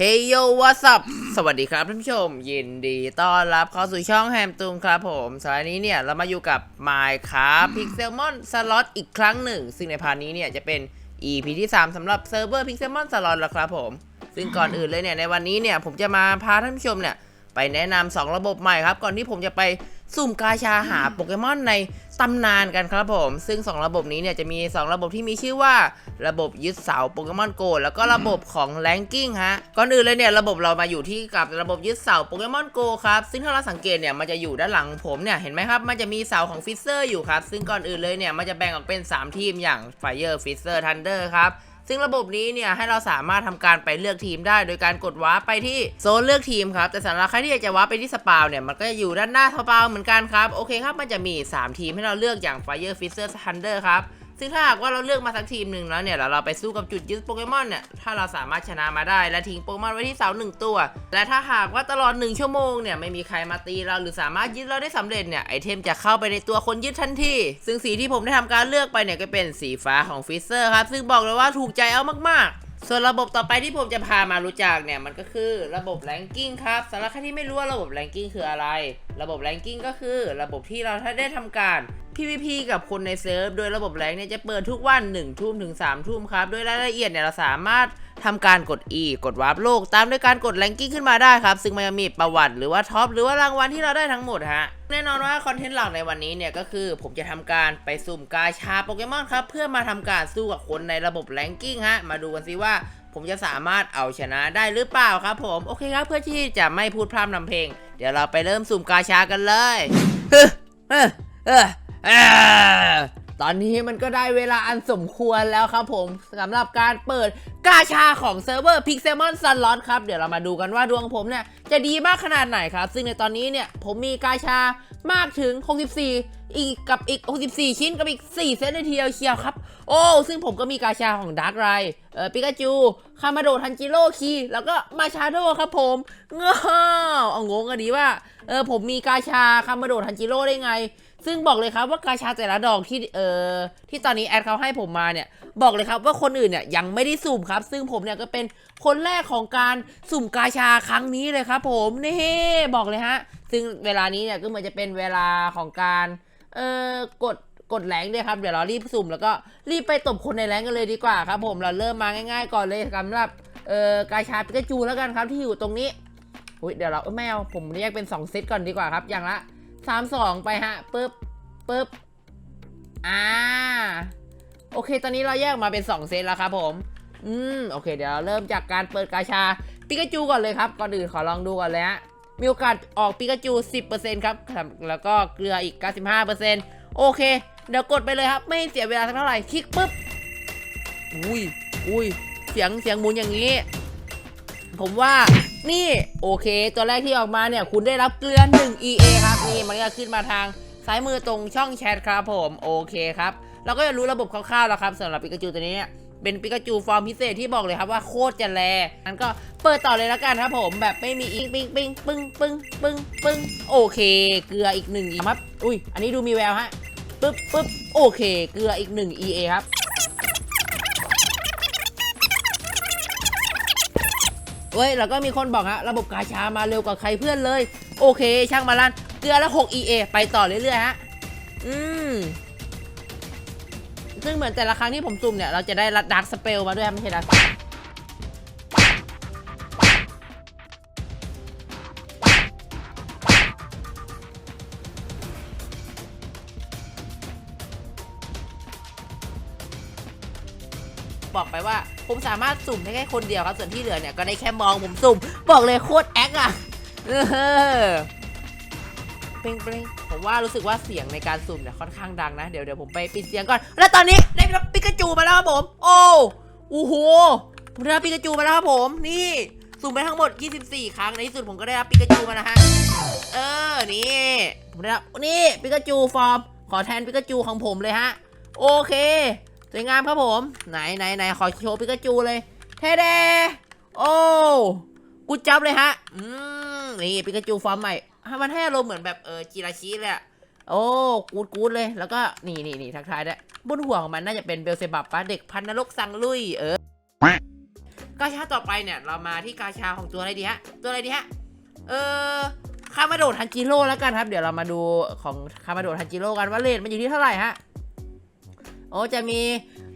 เฮยโยวัสปสวัสดีครับท่านผู้ชม ยินดีต้อนรับเข้าสู่ช่องแฮมตูมครับผมสายนี้เนี่ยเรามาอยู่กับ Minecraft Pixelmon Slot อีกครั้งหนึ่ง ซึ่งในพาร์ทนี้เนี่ยจะเป็น EP ที่ 3สำหรับเซิร์ฟเวอร์ Pixelmon Slot แล้วครับผม ซึ่งก่อนอื่นเลยเนี่ยในวันนี้เนี่ยผมจะมาพาท่านผู้ชมเนี่ยไปแนะนำสองระบบใหม่ครับ ก่อนที่ผมจะไปสุ่มกาชาหาโปเกมอนใน ตำนานกันครับผม ซึ่ง 2 ระบบนี้เนี่ยจะมี 2 ระบบที่มีชื่อว่า ระบบยึดเสาโปเกมอนโกแล้วก็ระบบของแรงกิ้งฮะ ก่อนอื่นเลยเนี่ยระบบเรามาอยู่ที่กับระบบยึดเสาโปเกมอนโกครับ ซึ่งถ้าเราสังเกตเนี่ยมันจะอยู่ด้านหลังผมเนี่ยเห็นไหมครับ มันจะมีเสาของฟิเซอร์อยู่ครับ ซึ่งก่อนอื่นเลยเนี่ยมันจะแบ่งออกเป็น 3 ทีมอย่างไฟเออร์ฟิสเซอร์ทันเดอร์ครับ ซึ่งระบบนี้เนี่ยให้เราสามารถทำการไปเลือกทีมได้ โดยการกดว้าไปที่โซนเลือกทีมครับแต่สำหรับใครที่อยากจะว้าไปที่สปาวเนี่ยมันก็จะอยู่ด้านหน้าสปาวเหมือนกันครับโอเคครับมันจะมี 3 ทีมให้เราเลือกอย่าง Fire f i s h e r Thunder ครับ ซึ่งถ้าหากว่าเราเลือกมาสักทีมหนึ่งแล้วเนี่ยแล้วเราไปสู้กับจุดยึดโปเกมอนเนี่ยถ้าเราสามารถชนะมาได้และทิ้งโปเกมอนไว้ที่เสาหนึ่งตัว และถ้าหากว่าตลอด 1 ชั่วโมงเนี่ยไม่มีใครมาตีเราหรือสามารถยึดเราได้สำเร็จเนี่ยไอเทมจะเข้าไปในตัวคนยึดทันทีซึ่งสีที่ผมได้ทำการเลือกไปเนี่ยก็เป็นสีฟ้าของฟิเซอร์ครับซึ่งบอกเลยว่าถูกใจเอามากๆ ส่วนระบบต่อไปที่ผมจะพามารู้จักเนี่ยมันก็คือระบบแรงกิ้งครับสำหรับใครที่ไม่รู้ว่าระบบแรงกิ้งคืออะไร ระบบแรงกิ้งก็คือ ระบบที่เราถ้าได้ทำการ PVP กับคนในเซิร์ฟโดยระบบแรงเนี่ยจะเปิดทุกวัน1ทุ่มถึง3ทุ่มครับโดยรายละเอียดเนี่ยเราสามารถ ทำการกด E กดวาร์ปโลก ตามด้วยการกดแรงกิ้งขึ้นมาได้ครับ ซึ่งมันจะมีประวัติหรือว่าท็อปหรือว่ารางวัลที่เราได้ทั้งหมดฮะ แน่นอนว่าคอนเทนต์หลักในวันนี้เนี่ยก็คือผมจะทำการไปสุ่มกาชาโปเกมอนครับ เพื่อมาทำการสู้กับคนในระบบแรงกิ้งฮะ มาดูกันสิว่า ผมจะสามารถเอาชนะได้หรือเปล่าครับผม โอเคครับเพื่อที่จะไม่พูดพร่ำนำเพลง เดี๋ยวเราไปเริ่มสุ่มกาชากันเลยเฮ้อเฮ้อเฮ้อ ตอนนี้มันก็ได้เวลาอันสมควรแล้วครับผมสำหรับการเปิดกาชาของเซิร์ฟเวอร์ Pixelmon Slot ครับ เดี๋ยวเรามาดูกันว่าดวงผมเนี่ย จะดีมากขนาดไหนครับ ซึ่งในตอนนี้เนี่ย ผมมีกาชามากถึง 64 อีกกับอีก 64 ชิ้นกับอีก 4 เซตในทีเดียวเชียวครับ โอ้ ซึ่งผมก็มีกาชาของดาร์กไรเออปิกาจู คามาโดทันจิโร่คีแล้วก็มาชาโดครับผมเงาเอางงกันดีว่าเออผมมีกาชาคามาโดทันจิโร่ได้ไง ซึ่งบอกเลยครับว่ากาชาแต่ละดอกที่เอ่อที่ตอนนี้แอดเขาให้ผมมาเนี่ย บอกเลยครับว่าคนอื่นเนี่ยยังไม่ได้สุ่มครับ ซึ่งผมเนี่ยก็เป็นคนแรกของการสุ่มกาชาครั้งนี้เลยครับ ผมนี่บอกเลยฮะ ซึ่งเวลานี้เนี่ยก็เหมือนจะเป็นเวลาของการเอ่อกดกดแรงด้วยครับเดี๋ยวเรารีบสุ่มแล้วก็รีบไปตบคนในแรงกันเลยดีกว่าครับผมเราเริ่มมาง่าย ๆ ก่อนเลยสำหรับเอ่อกาชาปิกาจูแล้วกันครับที่อยู่ตรงนี้เดี๋ยวเราไม่เอาผมแยกเป็นสองเซตก่อนดีกว่าครับ อย่างละ สามสองไปฮะปึ๊บปึ๊บอ่าโอเค ตอนนี้เราแยกมาเป็น 2 เซตแล้วครับผม อืม โอเค เดี๋ยวเราเริ่มจากการเปิดกาชาปิกาจูก่อนเลยครับ ก่อนอื่นขอลองดูก่อนเลยฮะ มีโอกาสออกปิกาจู 10%ครับ แล้วก็เกลืออีก 95%โอเค เดี๋ยวกดไปเลยครับ ไม่ให้เสียเวลาสักเท่าไหร่ คลิกปุ๊บ อุ้ย อุ้ย เสียง เสียงหมุนอย่างนี้ ผมว่า นี่โอเค ตัวแรกที่ออกมาเนี่ย คุณได้รับเกลือ1 EA ครับ นี่มันก็ขึ้นมาทางซ้ายมือตรงช่องแชทครับผมโอเคครับเราก็จะรู้ระบบคร่าวๆแล้วครับสำหรับปิกาจูตัวนี้เนี่ยเป็นปิกาจูฟอร์มพิเศษที่บอกเลยครับว่าโคตรจะแรงงั้นก็เปิดต่อเลยแล้วกันครับผมแบบไม่มีอิงปิงปิงปึ้งปึ้งปึ้งปึ้งโอเค เกลืออีกหนึ่งอีครับ อุ้ยอันนี้ดูมีแววฮะปึ๊บปึ๊บโอเค เกลืออีกหนึ่ง EA ครับ เว้ยแล้วก็มีคนบอกฮะระบบกาชามาเร็วกว่าใครเพื่อนเลย โอเค ช่างมาลันเกลือละ6 EA ไปต่อเรื่อยๆฮะอืมซึ่งเหมือนแต่ละครั้งที่ผมซุ่มเนี่ย เราจะได้รัดดักสเปลมาด้วยครับไม่ใช่ดักบอกไปว่า ผมสามารถสุ่มได้แค่คนเดียวครับส่วนที่เหลือเนี่ยก็ได้แค่มองผมสุ่ม บอกเลยโคตรแอคอะเออเปร่งเปร่งผมว่ารู้สึกว่าเสียงในการสุ่มเนี่ยค่อนข้างดังนะ เดี๋ยวเดี๋ยวผมไปปิดเสียงก่อน แล้วตอนนี้ได้รับปิกาจูมาแล้วครับผม โอ้โอ้โหผมได้รับปิกาจูมาแล้วครับผมนี่สุ่มไปทั้งหมด 24 ครั้งในที่สุดผมก็ได้รับปิกาจูมานะฮะเออนี่ผมได้รับนี่ปิกาจูฟอร์มขอแทนปิกาจูของผมเลยฮะ โอเค สวยงามครับผม ไหนไหนไหนขอโชว์ปิกาจูเลยเท่เดโอ้กูจับเลยฮะ อืมนี่ปิกาจูฟอร์มใหม่ มันให้อารมณ์เหมือนแบบเออจิราชิเลยอะโอ้กูดกูดเลย แล้วก็นี่นี่นี่ทักทายด้วยบนหัวของมันน่าจะเป็นเบลเซบับปะเด็กพันนรกสังลุย เออกาชาต่อไปเนี่ย เรามาที่กาชาของตัวอะไรดีฮะ ตัวอะไรดีฮะ เออคามาโดทันจิโร่แล้วกันครับ เดี๋ยวเรามาดูของคามาโดทันจิโร่กันว่าเลทมันอยู่ที่เท่าไหร่ฮะ โอ้จะมี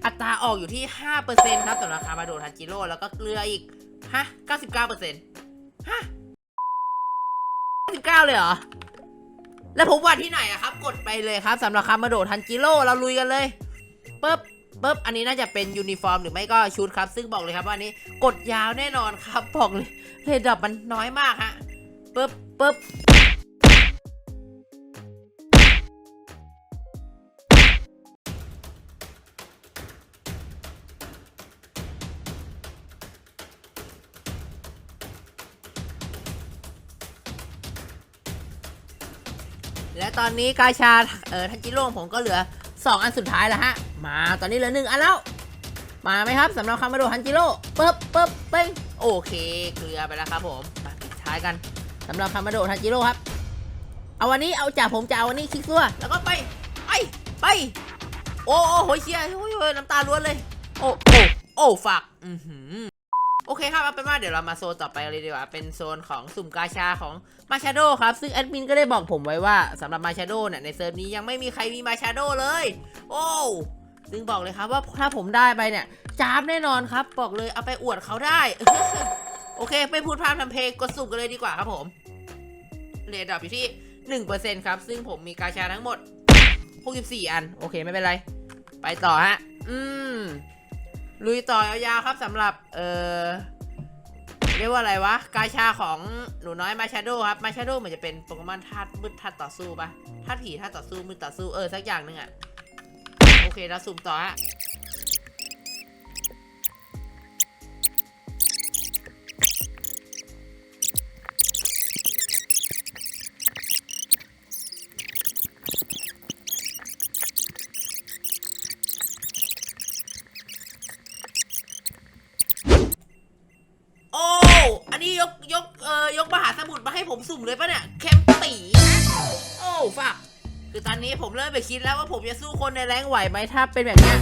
อัตราออกอยู่ที่ 5%ครับสำหรับคามาโดทันจิโร่แล้วก็เกลืออีก ฮะ 99%ฮะ 99 เลยเหรอ แล้วผมว่าที่ไหนอะครับ กดไปเลยครับสำหรับคามาโดทันจิโร่เราลุยกันเลยปึ๊บปึ๊บอันนี้น่าจะเป็นยูนิฟอร์มหรือไม่ก็ชุดครับ ซึ่งบอกเลยครับว่าอันนี้กดยาวแน่นอนครับบอกเลยเรดดับมันน้อยมากฮะปึ๊บปึ๊บ และตอนนี้กาชาเออทันจิโร่ผมก็เหลือ 2 อันสุดท้ายแล้วฮะ มาตอนนี้เหลือหนึ่งอันแล้ว มาไหมครับสำหรับคามาโดทันจิโร่ปึ๊บปึ๊บเป้งโอเคเกลือไปแล้วครับผมมาปิดท้ายกันสำหรับคามาโดทันจิโร่ครับ เอาวันนี้เอาจากผมจะเอาวันนี้คลิกซัวแล้วก็ไปไปไปโอ้โหเชียโอ้ยโอ้ยน้ำตาล้วนเลย โอ้โอ้โอ้ฝักอือหือ เคครับเอาเป็นว่าเดี๋ยวเรามาโซนต่อไปเลยดีกว่า เป็นโซนของสุ่มกาชาของมาชาโดครับ ซึ่งแอดมินก็ได้บอกผมไว้ว่าสำหรับมาชาโดเนี่ยในเซิร์ฟนี้ยังไม่มีใครมีมาชาโดเลย โอ้ซึ่งบอกเลยครับว่าถ้าผมได้ไปเนี่ยจ้าบแน่นอนครับ บอกเลยเอาไปอวดเขาได้ โอเค ไม่พูดพร่ำทำเพลงกดสุ่มกันเลยดีกว่าครับผมเรทดรอปอยู่ที่ 1%ครับ ซึ่งผมมีกาชาทั้งหมด 64 อัน โอเคไม่เป็นไร ไปต่อฮะ อืมลุยต่อยาวๆครับสำหรับ เอ่อ รียกว่าอะไรวะ กาชาของหนูน้อยมาชาโดครับ มาชาโดเหมือนจะเป็นโปเกมอนธาตุมืดธาตุต่อสู้ปะธาตุผีธาตุต่อสู้มืดต่อสู้เออสักอย่างหนึ่งอะโอเคเราสุ่มต่อฮะ ผมสุ่มเลยปะเนี่ยเคมปีนะโอ้ฝากคือตอนนี้ผมเริ่มไปคิดแล้วว่าผมจะสู้คนในแรงไหวไหมถ้าเป็นแบบเนี้ย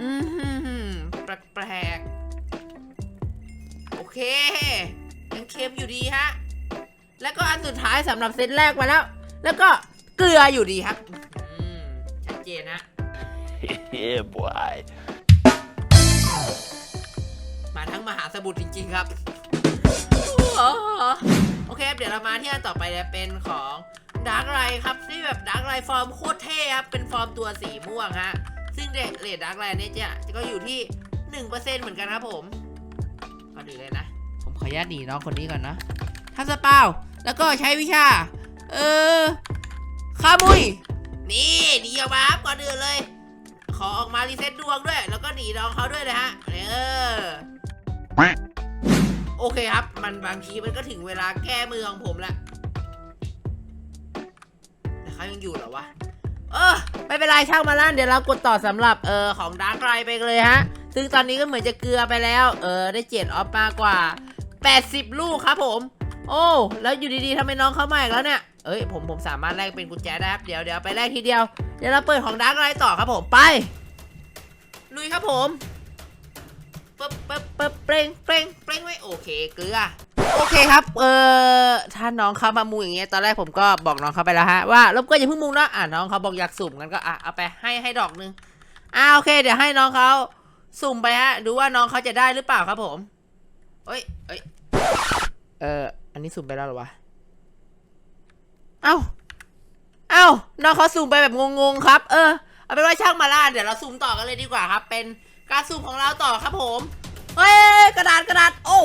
อืมแปลกๆโอเคยังเค็มอยู่ดีฮะ แล้วก็อันสุดท้ายสำหรับเซตแรกมาแล้ว แล้วก็เกลืออยู่ดีครับอืมชัดเจนนะ yeah, boy. มาทั้งมหาสมุทรจริง ๆ ครับ โอเคครับเดี๋ยวเรามาที่อันต่อไปเนี่ยเป็นของดาร์กไรครับที่แบบดาร์กไรฟอร์มโคตรเท่ครับเป็นฟอร์มตัวสีม่วงฮะซึ่งเรทดาร์กไรเนี่ยจะก็อยู่ที่ 1%เหมือนกันครับผมก่อนอื่นเลยนะ ผมขออนุญาตหนีน้องคนนี้ก่อนนะทัสเปาแล้วก็ใช้วิชา เออคามุย นี่หนีออกมาครับก่อนอื่นเลย ขอออกมารีเซ็ตดวงด้วย แล้วก็หนีน้องเขาด้วยนะฮะ เออ โอเคครับ มันบางทีมันก็ถึงเวลาแก้มือของผมแล้วแต่เขายังอยู่เหรอวะ เออ ไม่เป็นไรช่างมาล้านเดี๋ยวเรากดต่อสำหรับเออของดาร์กไรไปเลยฮะ ซึ่งตอนนี้ก็เหมือนจะเกลือไปแล้ว เออ ได้เจ็ดออฟมากกว่า 80 ลูกครับผม โอ้ แล้วอยู่ดีๆทำไมน้องเข้ามาอีกแล้วเนี่ย เอ้ย ผมผมสามารถแลกเป็นกุญแจได้ครับ เดี๋ยวเดี๋ยวไปแลกทีเดียว เดี๋ยวเราเปิดของดาร์กไรต่อครับผม ไป ลุยครับผม ปึ๊บปึ๊บปึ๊บเปร่งเปร่งเปร่งไว้โอเคเกลือโอเคครับเออถ้าน้องเขามามูอย่างเงี้ยตอนแรกผมก็บอกน้องเขาไปแล้วฮะว่ารบกวนอย่าเพิ่งมูนะอะน้องเขาบอกอยากสุ่มกันก็อะเอาไปให้ให้ดอกหนึงอ่าโอเค เดี๋ยวให้น้องเขาสุ่มไปฮะดูว่าน้องเขาจะได้หรือเปล่าครับผมเอ้ยเอ้ยเอออันนี้สุ่มไปแล้วหรอวะเอ้าเอ้าน้องเขาสุ่มไปแบบงงๆครับ เออเอาเป็นว่าช่างมาล่าเดี๋ยวเราสุ่มต่อกันเลยดีกว่าครับ เป็น การสุ่มของเราต่อครับผม เฮ้ยกระดาษกระดาษโอ้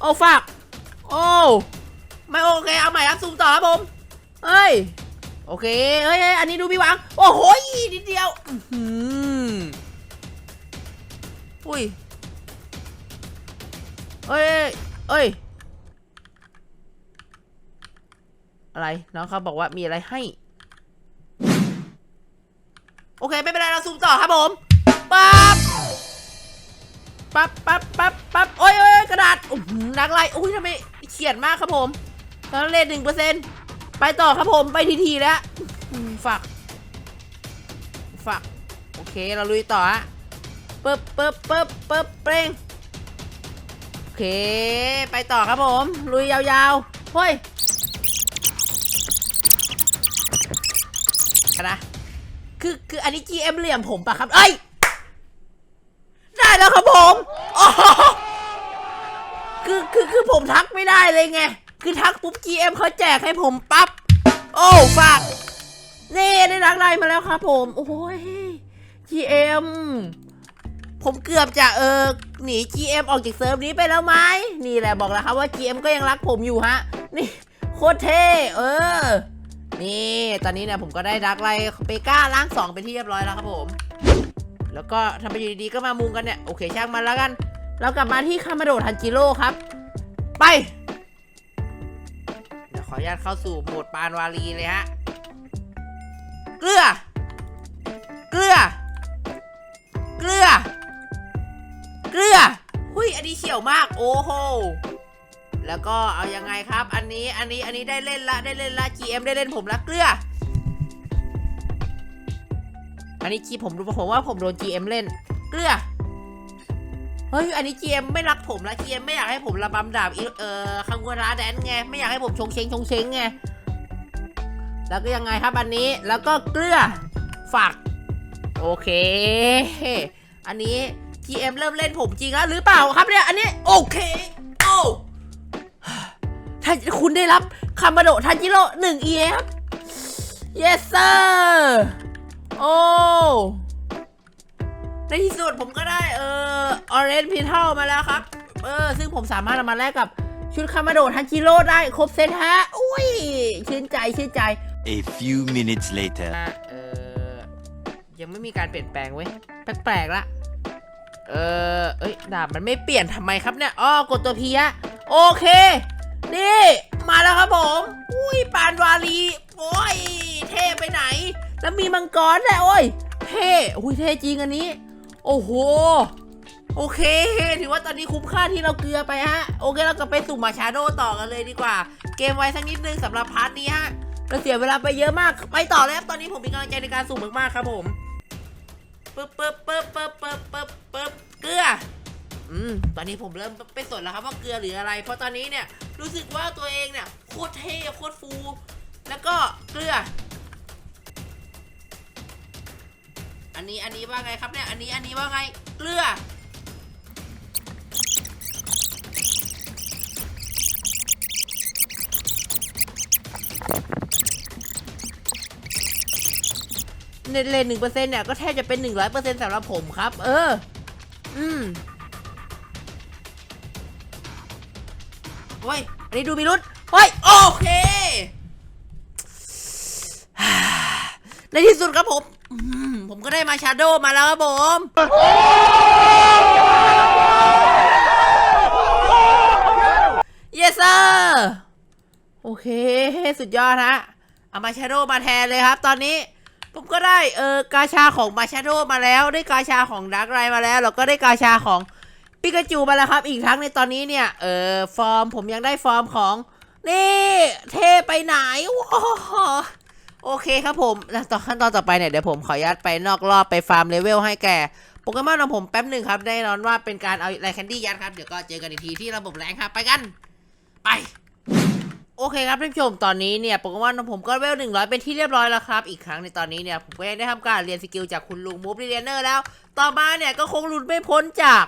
โอ้ฝากโอ้ไม่โอเคเอาใหม่ครับซูมต่อครับผมเฮ้ยโอเคเฮ้ยเฮ้ยอันนี้ดูพี่หวังโอ้โหนิดเดียวอื้อหืออุ้ยเอ้ยเอ้ยอะไรน้องเขาบอกว่ามีอะไรให้ โอเคไม่เป็นไรเราซูมต่อครับผมปั๊บ ปั๊บปั๊บปั๊บปั๊บโอ้ยโอ้ยกระดาษอื้อหือนักไล่โอ้ยทำไมเขียนมากครับผมตอนเลทหนึ่งเปอร์เซ็นต์ไปต่อครับผมไปทีทีแล้วฝากฝากโอเคเราลุยต่อฮะปึ๊บปึ๊บปึ๊บปึ๊บเปร่งเค ไปต่อครับผม ลุยยาวๆเฮ้ยนะคือคืออันนี้ GM เหลี่ยมผมปะครับ เอ้ย ได้แล้วครับผมคือคือคือผมทักไม่ได้เลยไง คือทักปุ๊บ GM เขาแจกให้ผมปั๊บ โอ้ฝากนี่ได้รักได้มาแล้วครับผม โอ้ย GM ผมเกือบจะเออหนี GM ออกจากเซิร์ฟนี้ไปแล้วไหมนี่แหละบอกแล้วครับว่า GM ก็ยังรักผมอยู่ฮะ นี่โคตรเท่เออ นี่ ตอนนี้เนี่ยผมก็ได้ดักไลเปก้าล้างสองเป็นที่เรียบร้อยแล้วครับผม แล้วก็ทำไปอยู่ดีๆก็มามุงกันเนี่ยโอเคช่างมันแล้วกัน เรากลับมาที่คามาโดทันจิโร่ครับ ไปเดี๋ยวขออนุญาตเข้าสู่โหมดปานวาลีเลยฮะเกลือ เกลือ เกลือ เกลือหุยอันนี้เฉียวมากโอ้โหแล้วก็เอายังไงครับ อันนี้อันนี้อันนี้ได้เล่นละได้เล่นละ GM ได้เล่นผมละเกลือ อันนี้ G ผมรู้ผมว่าผมโดน GM เล่น เกลือ เฮ้ย อันนี้ GM ไม่รักผมละ GM ไม่อยากให้ผมระบำดาบเอ่อคังวราแดนไง ไม่อยากให้ผมชงเชงชงเชงไง แล้วก็ยังไงครับอันนี้ แล้วก็เกลือ ฝาก โอเค อันนี้ GM เริ่มเล่นผมจริงแล้วหรือเปล่าครับเนี่ย อันนี้ โอเค โอ้ถ้าคุณได้รับคามาโดทันจิโร่หนึ่ง EF yes sir โอ้ในที่สุดผมก็ได้เอ่อ orange p e t a l มาแล้วครับ เออ ซึ่งผมสามารถเอามาแลกกับชุดคามาโดทันจิโร่ได้ครบเซตฮะ อุ้ย ชื่นใจ ชื่นใจ A few minutes later. อะเออ ยังไม่มีการเปลี่ยนแปลงเว้ย แปลกๆละ เออ เอ้ย ดาบมันไม่เปลี่ยนทำไมครับเนี่ยอ้อกดตัวพีอะโอเค นี่ มาแล้วครับผม อุ้ย ปานวาลี โอ้ย เท่ไปไหน แล้วมีมังกรด้วยโอ้ยเท่อุ้ยเท่จริงอันนี้ โอ้โห โอเค ถือว่าตอนนี้คุ้มค่าที่เราเกลือไปฮะ โอเคเรากลับไปสุ่มมาชาโดต่อกันเลยดีกว่า เกมไว้สักนิดนึงสำหรับพาร์ทนี้ฮะเราเสียเวลาไปเยอะมาก ไปต่อเลยครับตอนนี้ผมมีกำลังใจในการสุ่มมากๆครับผมปึ๊บปึ๊บปึ๊บปึ๊บปึ๊บปึ๊บปึ๊บเกลืออืมตอนนี้ผมเริ่มไปสนแล้วครับว่าเกลือหรืออะไร เพราะตอนนี้เนี่ยรู้สึกว่าตัวเองเนี่ยโคตรเท่โคตรฟู แล้วก็เกลือ นนี้อันนี้ว่าไงครับเนี่ยอันนี้อันนี้ว่าไงเกลือเนเลนหนึ่งเปอร์เซ็นต์เนี่ยก็แทบจะเป็นหนึ่งร้อยเปอร์เซ็นต์สำหรับผมครับ เออ อืมโอ้ย อันนี้ดูมีรุษเฮ้ย โอเค ในที่สุดครับผม ก็ได้มาชาโดมาแล้วครับผม yes sir โอเค สุดยอดฮะ เอามาชาโดมาแทนเลยครับ ตอนนี้ ผมก็ได้เออกาชาของมาชาโดมาแล้ว ได้กาชาของดักไรมาแล้ว แล้วก็ได้กาชาของปิกาจูมาแล้วครับ อีกทั้งในตอนนี้เนี่ย เออฟอร์มผมยังได้ฟอร์มของ นี่ เทไปไหนว้า โอเคครับผมต่อขั้นตอนต่อไปเนี่ยเดี๋ยวผมขออนุญาตไปนอกรอบไปฟาร์มเลเวลให้แก่โปเกมอนของผมแป๊บหนึ่งครับแน่นอนว่าเป็นการเอาไรแคนดี้ยัดครับ เดี๋ยวก็เจอกันอีกทีที่ระบบแรงครับไปกัน ไป โอเคครับท่านผู้ชมตอนนี้เนี่ยโปเกมอนของผมก็เลเวลหนึ่งร้อยเป็นที่เรียบร้อยแล้วครับ อีกครั้งในตอนนี้เนี่ยผมก็ยังได้ทำการเรียนสกิลจากคุณลุงมูฟเรียนเนอร์แล้ว ต่อมาเนี่ยก็คงหลุดไม่พ้นจาก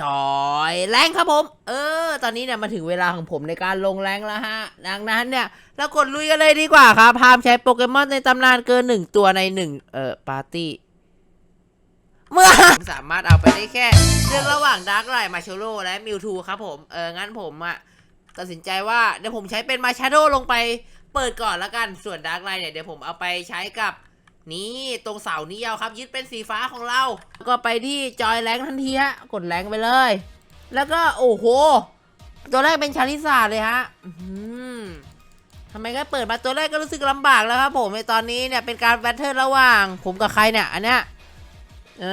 จอยแรงครับผม เออ ตอนนี้เนี่ยมาถึงเวลาของผมในการลงแรงแล้วฮะ ดังนั้นเนี่ยเรากดลุยกันเลยดีกว่าครับพามใช้โปเกมอนในตำนานเกินหนึ่งตัวในหนึ่งเอ่อปาร์ตี้ เมื่อผมสามารถเอาไปได้แค่ เรื่องระหว่างดาร์กไ t มาโชโ o และมิวทูครับผม เออ งั้นผมอะตัดสินใจว่าเดี๋ยวผมใช้เป็นมาชโดลงไปเปิดก่อนล้วกัน ส่วนดาร์กไ t เนี่ยเดี๋ยวผมเอาไปใช้กับ นี่ตรงเสานี้เอาครับ ยึดเป็นสีฟ้าของเรา ก็ไปที่จอยแรงทันทีฮะ กดแรงไปเลย แล้วก็โอ้โห ตัวแรกเป็นชาลิซาเลยฮะทำไมก็เปิดมาตัวแรกก็รู้สึกลำบากแล้วครับผมในตอนนี้เนี่ยเป็นการแบทเทิลระหว่าง ผมกับใครเนี่ยอันเนี้ยเอ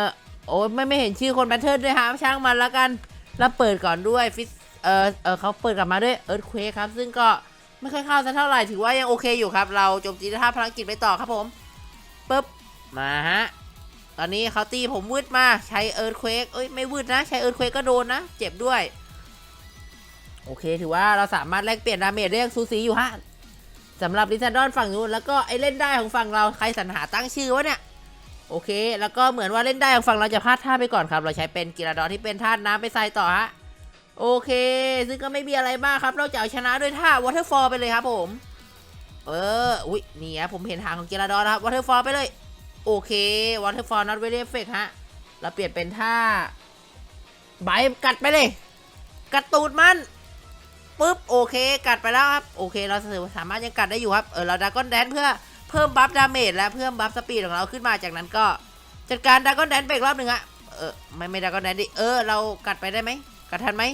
อโอ้ไม่ไม่เห็นชื่อคนแบทเทิลด้วยฮะช่างมันแล้วกันแล้วเปิดก่อนด้วยฟิสเออเออเขาเปิดกลับมาด้วยเอิร์ธเควครับ ซึ่งก็ไม่ค่อยเข้าสักเท่าไหร่ ถือว่ายังโอเคอยู่ครับ เราจมตีนท่าภารกิจไปต่อครับผม ปึ๊บมาฮะ ตอนนี้เขาตีผมวืดมาใช้เอิร์ธเควกเอ้ยไม่วืดนะ ใช้เอิร์ธเควกก็โดนนะ เจ็บด้วย โอเคถือว่าเราสามารถแลกเปลี่ยนดาเมจได้อย่างสูสีอยู่ฮะสำหรับลิซันดอนฝั่งนู้นแล้วก็ไอเล่นได้ของฝั่งเราใครสรรหาตั้งชื่อวะเนี่ยโอเค แล้วก็เหมือนว่าเล่นได้ของฝั่งเราจะพลาดท่าไปก่อนครับ เราใช้เป็นกีฬาดอนที่เป็นท่าน้ำไปใส่ต่อฮะโอเค ซึ่งก็ไม่มีอะไรมากครับ เราจะเอาชนะด้วยท่าวอเตอร์ฟอลไปเลยครับผม เออ อุ้ยนี่ฮะผมเห็นทางของกีฬาดอนครับวอเตอร์ฟอลไปเลย โอเควอเตอร์ฟอลนัดเวเดเฟกฮะ เราเปลี่ยนเป็นท่าใบกัดไปเลย กัดตูดมันปุ๊บโอเค กัดไปแล้วครับ โอเค เราสามารถยังกัดได้อยู่ครับ เออ เราดากอนแดนเพื่อเพิ่มบัฟดาเมจและเพิ่มบัฟสปีดของเราขึ้นมาจากนั้นก็ จัดการดากอนแดนไปอีกรอบหนึ่งอะเออไม่ไม่ดากอนแดนดิเออเรากัดไปได้ไหมกัดทันไหม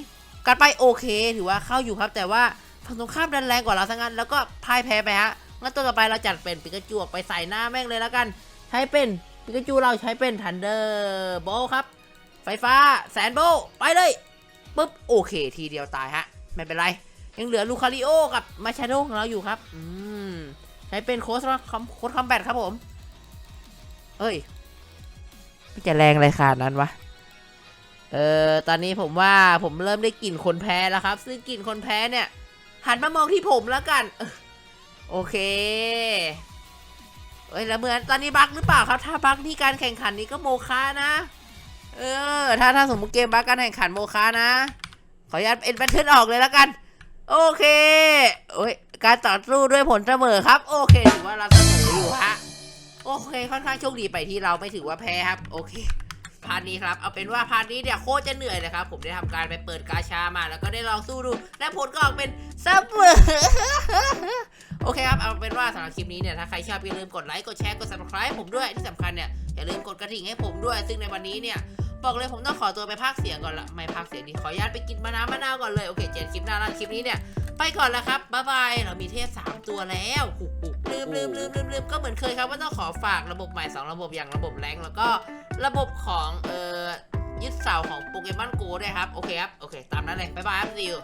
กัดไปโอเค ถือว่าเข้าอยู่ครับแต่ว่า ฝั่งตรงข้ามดันแรงกว่าเราซะงั้นแล้วก็พ่ายแพ้ไปฮะงั้นตัวต่อไปเราจัดเป็นปิกาจูออกไปใส่หน้าแม่งเลยแล้วกัน ใช้เป็นปิกาจูเราใช้เป็นทันเดอร์โบครับ ไฟฟ้าแสนโบไปเลยปุ๊บโอเคทีเดียวตายฮะ ไม่เป็นไร ยังเหลือลูคาริโอกับมาชาโดของเราอยู่ครับ อืมใช้เป็นโค้ดคอมโค้ดคอมแบทครับผม เอ้ยไม่จะแรงอะไรขนาดนั้นวะเออตอนนี้ผมว่าผมเริ่มได้กลิ่นคนแพ้แล้วครับ ซึ่งกลิ่นคนแพ้เนี่ย หันมามองที่ผมแล้วกัน โอเคเอ้ยแล้วเหมือนตอนนี้บั๊กหรือเปล่าครับ ถ้าบั๊กที่การแข่งขันนี้ก็โมฆะนะ เออ ถ้าถ้าสมมติเกมบั๊กการแข่งขันโมฆะนะ ขออนุญาตเอ็นแพทเทิร์นออกเลยแล้วกัน โอเคโอ้ยการต่อสู้ด้วยผลเสมอครับ โอเคถือว่าเราเสมออยู่ฮะโอเคค่อนข้างโชคดีไปที่เราไม่ถือว่าแพ้ครับ โอเค พาร์ทนี้ครับเอาเป็นว่าพาร์ทนี้เนี่ยโคตรจะเหนื่อยเลยครับผมได้ทำการไปเปิดกาชามา แล้วก็ได้ลองสู้ดู และผลก็ออกเป็นเสมอโอเคครับเอาเป็นว่าสำหรับคลิปนี้เนี่ยถ้าใครชอบอย่าลืมกดไลค์กดแชร์กด subscribe ผมด้วยที่สำคัญเนี่ยอย่าลืมกดกระดิ่งให้ผมด้วย ซึ่งในวันนี้เนี่ยบอกเลยผมต้องขอตัวไปพากเสียงก่อนละไม่พากเสียงดีขออนุญาตไปกินมะนาวมะนาวก่อนเลยโอเคเจนคลิปหน้าแล้วคลิปนี้เนี่ยไปก่อนแล้วครับบ๊ายบายเรามีเทพ3ตัวแล้วหุบ ลืมลืมลืมลืมลืมก็เหมือนเคยครับว่าต้องขอฝากระบบใหม่ 2 ระบบอย่างระบบแรงแล้วก็ระบบของเอ่อยึดเสาของโปเกมอนโกด้วยครับ โอเคครับ โอเค ตามนั้นเลย บ๊ายบายครับซิว